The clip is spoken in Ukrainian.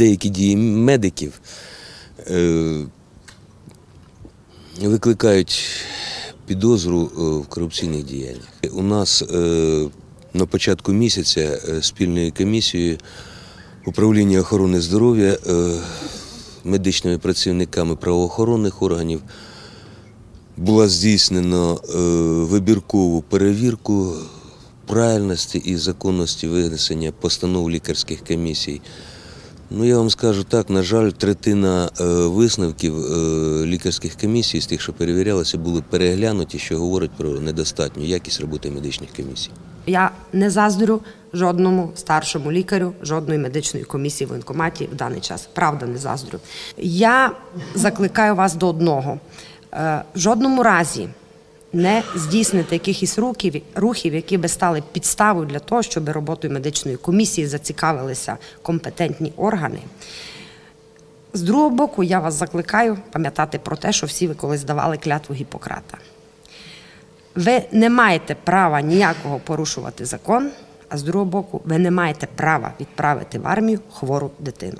деякі дії медиків е, викликають підозру е, в корупційних діяннях. У нас е, на початку місяця спільною комісією управління охорони здоров'я медичними працівниками правоохоронних органів була здійснена вибіркову перевірку правильності і законності винесення постанов лікарських комісій. Ну, я вам скажу так, на жаль, третина е, висновків е, лікарських комісій з тих, що перевірялися, були переглянуті, що говорить про недостатню якість роботи медичних комісій. Я не заздрю жодному старшому лікарю, жодної медичної комісії в воєнкоматі в даний час. Правда, не заздрю. Я закликаю вас до одного: Е, в жодному разі не здійснити якихось рухів, рухів, які би стали підставою для того, щоб роботою медичної комісії зацікавилися компетентні органи. З другого боку, я вас закликаю пам'ятати про те, що всі ви колись давали клятву Гіппократа. Ви не маєте права ніякого порушувати закон, а з другого боку, ви не маєте права відправити в армію хвору дитину.